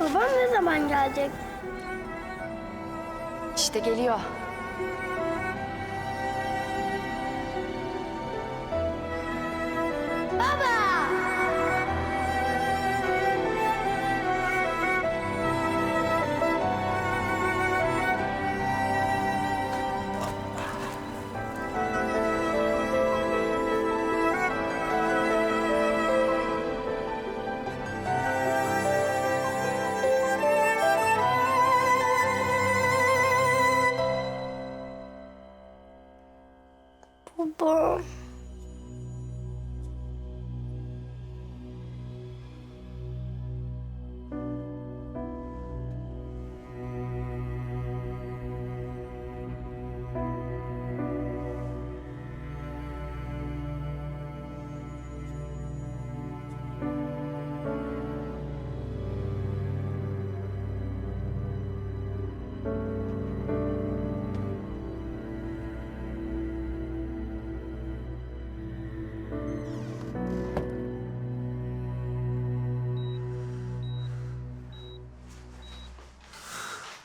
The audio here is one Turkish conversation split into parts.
Babam ne zaman gelecek? İşte geliyor. Baba!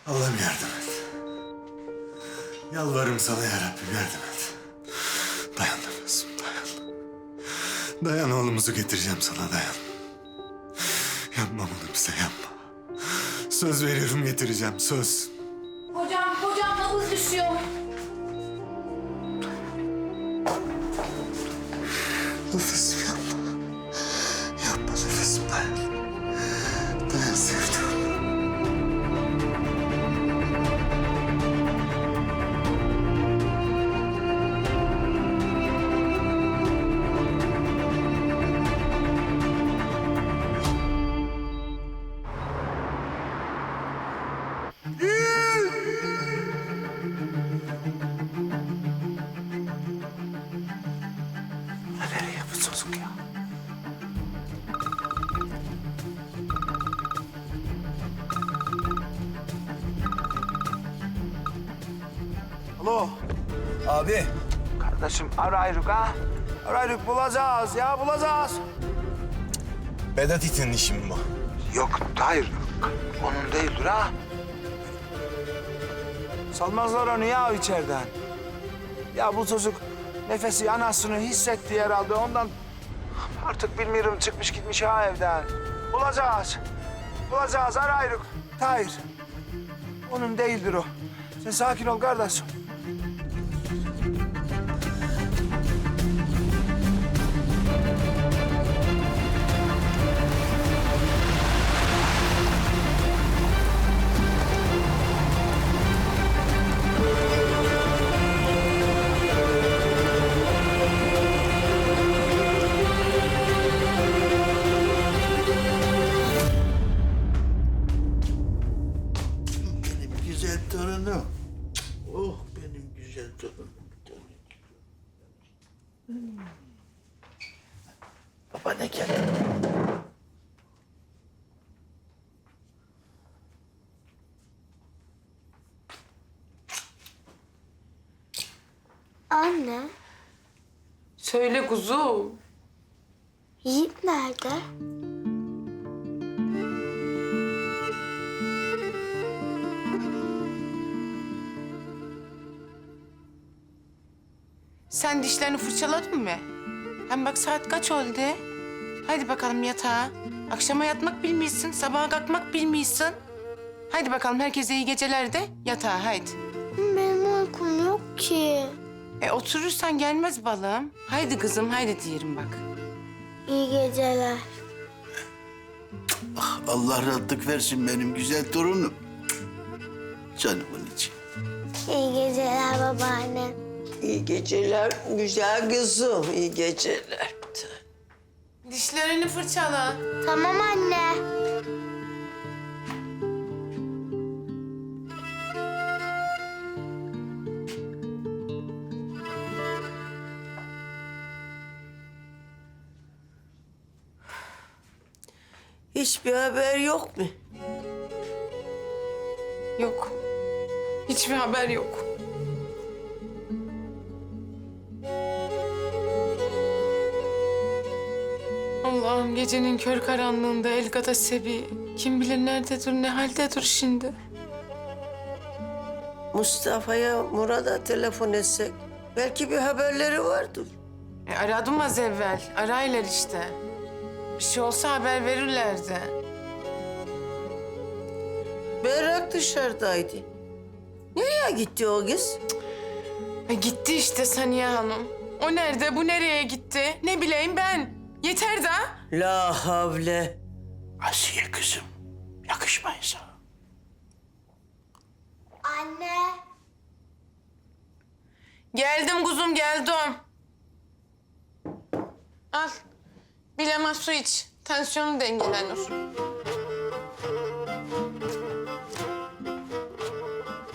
Allah'ım yardım et. Yalvarırım sana ya Rabbim yardım et. Dayan nefesim dayan. Dayan oğlumuzu getireceğim sana dayan. Yapma bunu bize yapma. Söz veriyorum getireceğim söz. Hocam, hocam nabız düşüyor. Nefesim yapma. Yapma nefesim dayan. Dayan sevdim. Alo. Abi Kardeşim arayırık ha. Arayırık bulacağız ya bulacağız. Vedat itin işi mi bu? Yok hayır. Onun değildir ha. Salmazlar onu ya içeriden. Ya bu çocuk nefesi anasını hissetti herhalde ondan artık bilmiyorum çıkmış gitmiş ha evden. Bulacağız. Bulacağız arayırık. Hayır. Onun değildir o. Sen sakin ol kardeşim. Geldi? Anne, Söyle kuzum. Yiğit nerede? Sen dişlerini fırçaladın mı? Hem bak saat kaç oldu? Hadi bakalım yatağa. Akşama yatmak bilmiyorsun, sabaha kalkmak bilmiyorsun. Hadi bakalım herkese iyi geceler de yatağa haydi. Benim uykum yok ki. E oturursan gelmez balım. Haydi kızım haydi diyelim bak. İyi geceler. Allah rahatlık versin benim güzel torunum. Canımın içi. İyi geceler babaanne. İyi geceler güzel kızım, iyi geceler. Dişlerini fırçala. Tamam anne. Hiçbir haber yok mu? Yok. Hiçbir haber yok. Allah'ım gecenin kör karanlığında Elgada Sebi Kim bilir nerededir, ne haldedir şimdi. Mustafa'ya, Murat'a telefon etsek belki bir haberleri vardır. E, aradım az evvel. Araylar işte. Bir şey olsa haber verirlerdi. Berrak dışarıdaydı. Nereye gitti o kız? E, gitti işte Saniye Hanım. O nerede, bu nereye gitti? Ne bileyim ben. Yeter da. La havle. Asiye kızım. Yakışmayız ha. Anne. Geldim kuzum, geldim. Al. Bilema su iç. Tansiyonu dengelenir.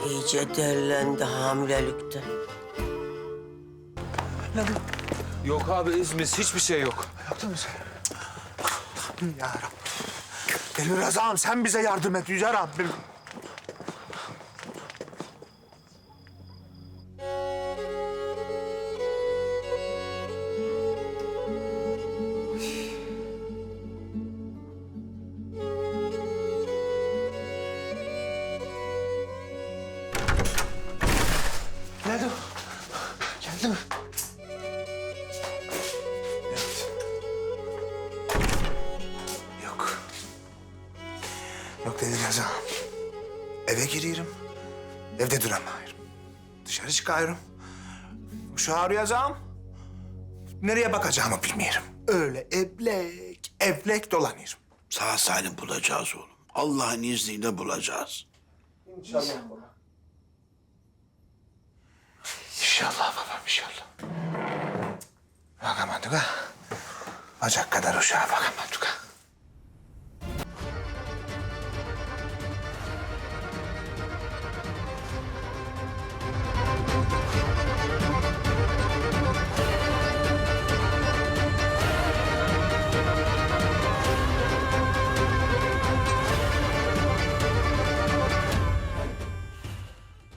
İyice derlendi hamilelikte. Yok abi izimiz hiçbir şey yok. Yaptın mı sen? Ya Rabbim. Elvin Razam sen bize yardım et Yüce Rabbim. Nerede o? Geldi mi? Evde duramayırım. Dışarı çıkıyorum. Uşağı arayacağım. Nereye bakacağımı bilmiyorum. Öyle evlek, evlek dolanıyorum. Sağ salim bulacağız oğlum. Allah'ın izniyle bulacağız. İnşallah babam inşallah. Bakamadık ha. Bacak kadar uşağa bakamadık.